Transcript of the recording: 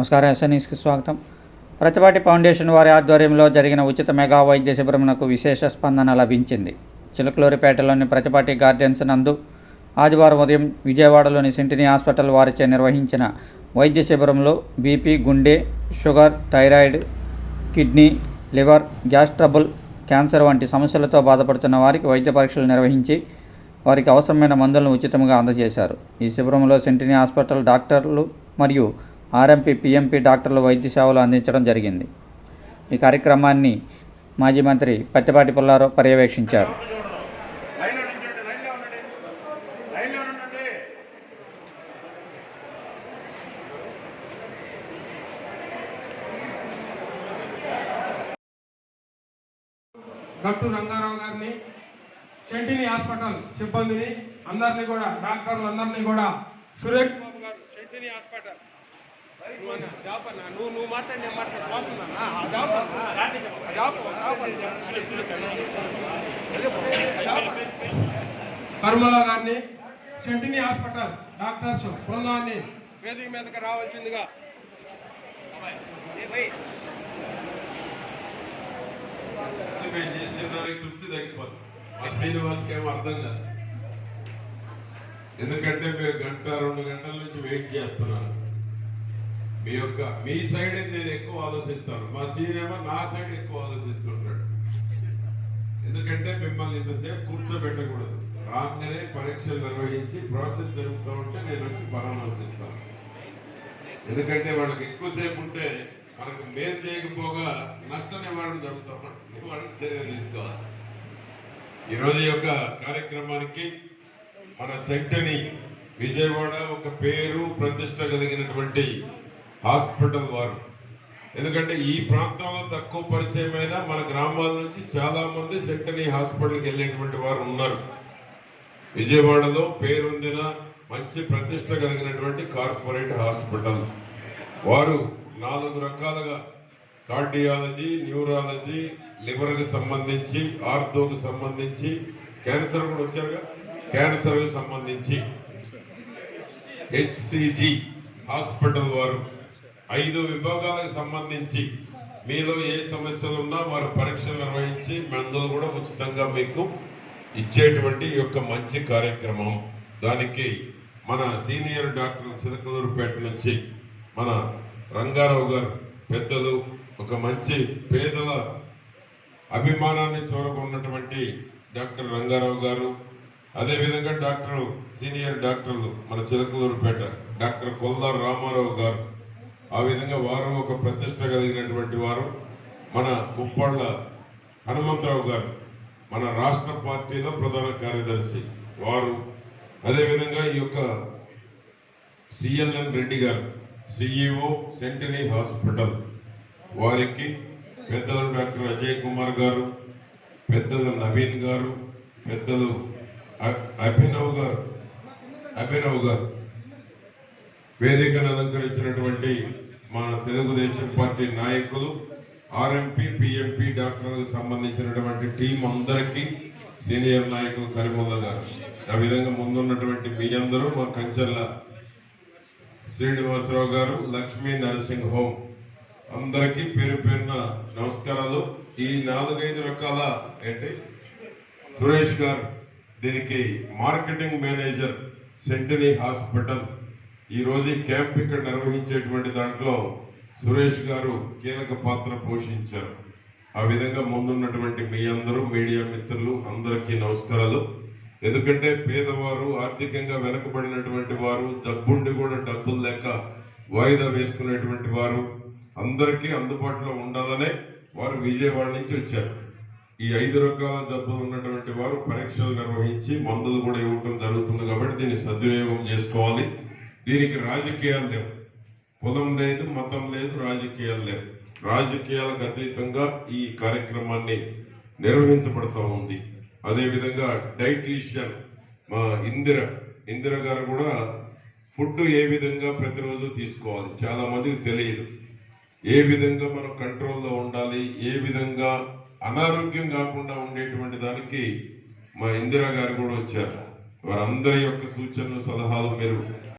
నమస్కారం. ఎస్ఎన్ఈస్కి స్వాగతం. ప్రతిపాటి ఫౌండేషన్ వారి ఆధ్వర్యంలో జరిగిన ఉచిత మెగా వైద్య శిబిరమునకు విశేష స్పందన లభించింది. చిలకలూరిపేటలోని ప్రతిపాటి గార్డెన్స్ నందు ఆదివారం ఉదయం విజయవాడలోని సెంటినీ హాస్పిటల్ వారిచే నిర్వహించిన వైద్య శిబిరంలో బీపీ గుండె sugar thyroid kidney liver gas trouble cancer వంటి సమస్యలతో బాధపడుతున్న వారికి వైద్య పరీక్షలు నిర్వహించి వారికి అవసరమైన మందులను ఉచితంగా అందజేశారు. ఈ శిబిరంలో సెంటినీ హాస్పిటల్ డాక్టర్లు మరియు ఆర్ఎంపీ పిఎంపీ డాక్టర్లు వైద్య సేవలు అందించడం జరిగింది. ఈ కార్యక్రమాన్ని మాజీ మంత్రి పత్తిపాటి పుల్లారావు పర్యవేక్షించారు. గట్టు రంగారావు గారిని షెంటిని హాస్పిటల్ సిబ్బందిని అందరినీ కూడా డాక్టర్లు అందరినీ కూడా సురేష్ బాబు గారు షెంటిని హాస్పిటల్ కర్మల గారిని చెంటిని హాస్పిటల్ డాక్టర్స్ బృందాన్ని వేదిక మీదకి రావాల్సిందిగా. దానికి తృప్తి తగ్గిపోతుంది ఆ శ్రీనివాస్కి ఏమో అర్థం కాదు ఎందుకంటే మీరు గంట రెండు గంటల నుంచి వెయిట్ చేస్తున్నారు. మీ యొక్క మీ సైడ్ నేను ఎక్కువ ఆలోచిస్తాను. మా సీనేమో నా సైడ్ ఎక్కువ ఆలోచిస్తుంటాడు. ఎందుకంటే మిమ్మల్ని ఇంతసేపు కూర్చోబెట్టకూడదు. రాగానే పరీక్షలు నిర్వహించి ప్రాసెస్ జరుగుతూ ఉంటే నేను వచ్చి పరామర్శిస్తాను. ఎందుకంటే వాళ్ళకి ఎక్కువసేపు ఉంటే మనకు మేలు చేయకపోగా నష్టం నివారణ జరుగుతాం వాళ్ళకి నివారణ చర్య తీసుకోవాలి. ఈరోజు యొక్క కార్యక్రమానికి మన సెంటని విజయవాడ ఒక పేరు ప్రతిష్ట కలిగినటువంటి హాస్పిటల్ వారు. ఎందుకంటే ఈ ప్రాంతంలో తక్కువ పరిచయమైన మన గ్రామాల నుంచి చాలామంది సెంటనీ హాస్పిటల్కి వెళ్ళేటువంటి వారు ఉన్నారు. విజయవాడలో పేరొందిన మంచి ప్రతిష్ట కలిగినటువంటి కార్పొరేట్ హాస్పిటల్. వారు నాలుగు రకాలుగా కార్డియాలజీ న్యూరాలజీ లివర్కి సంబంధించి ఆర్థోకు సంబంధించి క్యాన్సర్ కూడా వచ్చారుగా? క్యాన్సర్కి సంబంధించి. హెచ్సిజి హాస్పిటల్ వారు ఐదు విభాగాలకు సంబంధించి మీలో ఏ సమస్యలు ఉన్నా వారు పరీక్షలు నిర్వహించి మందులు కూడా ఉచితంగా మీకు ఇచ్చేటువంటి ఈ యొక్క మంచి కార్యక్రమం. దానికి మన సీనియర్ డాక్టర్ చిలకలూరుపేట నుంచి మన రంగారావు గారు పెద్దలు ఒక మంచి పేదల అభిమానాన్ని చూరగొన్నటువంటి డాక్టర్ రంగారావు గారు అదేవిధంగా డాక్టర్ సీనియర్ డాక్టర్లు మన చిలకలూరుపేట డాక్టర్ కొల్లారు రామారావు గారు ఆ విధంగా వారు ఒక ప్రతిష్ట కలిగినటువంటి వారు మన ముప్పాళ్ళ హనుమంతరావు గారు మన రాష్ట్ర పార్టీలో ప్రధాన కార్యదర్శి వారు. అదేవిధంగా ఈ యొక్క సిఎల్ఎన్ రెడ్డి గారు సిఇఓ సెంటనీ హాస్పిటల్ వారికి పెద్దలు డాక్టర్ అజయ్ కుమార్ గారు పెద్దలు నవీన్ గారు పెద్దలు అభినవ్ గారు అభినవ్ గారు వేదికను అలంకరించినటువంటి మన తెలుగుదేశం పార్టీ నాయకులు ఆర్ఎంపీ పిఎంపీ డాక్టర్లకు సంబంధించినటువంటి టీం అందరికీ సీనియర్ నాయకులు కరిముల్ల గారు. ఆ విధంగా ముందున్నటువంటి మీ అందరూ మా కంచెర్ల శ్రీనివాసరావు గారు లక్ష్మీ నర్సింగ్ హోమ్. అందరికీ పేరు పేరున నమస్కారాలు. ఈ నాలుగైదు రకాల ఏంటి? సురేష్ గారు దీనికి మార్కెటింగ్ మేనేజర్ సెంటనీ హాస్పిటల్. ఈ ఈ క్యాంప్ ఇక్కడ నిర్వహించేటువంటి దాంట్లో సురేష్ గారు కీలక పాత్ర పోషించారు. ఆ విధంగా ముందున్నటువంటి మీ అందరూ మీడియా మిత్రులు అందరికీ నమస్కారాలు. ఎందుకంటే పేదవారు ఆర్థికంగా వెనుకబడినటువంటి వారు జబ్బుండి కూడా డబ్బులు లేక వాయిదా వేసుకునేటువంటి వారు అందరికీ అందుబాటులో ఉండాలనే వారు విజయవాడ నుంచి వచ్చారు. ఈ ఐదు రకాల జబ్బులు ఉన్నటువంటి వారు పరీక్షలు నిర్వహించి మందులు కూడా ఇవ్వటం జరుగుతుంది కాబట్టి దీన్ని సద్వినియోగం చేసుకోవాలి. దీనికి రాజకీయాలు లేవు. కులం లేదు మతం లేదు రాజకీయాలు లేవు. రాజకీయాలకు అతీతంగా ఈ కార్యక్రమాన్ని నిర్వహించబడుతూ ఉంది. అదేవిధంగా డైటీషియన్ మా ఇందిర ఇందిర గారు కూడా ఫుడ్ ఏ విధంగా ప్రతిరోజు తీసుకోవాలి? చాలా మందికి తెలియదు. ఏ విధంగా మనం కంట్రోల్లో ఉండాలి? ఏ విధంగా అనారోగ్యం కాకుండా ఉండేటువంటి దానికి మా ఇందిరా గారు కూడా వచ్చారు. వారందరి యొక్క సూచనలు సలహాలు మీరు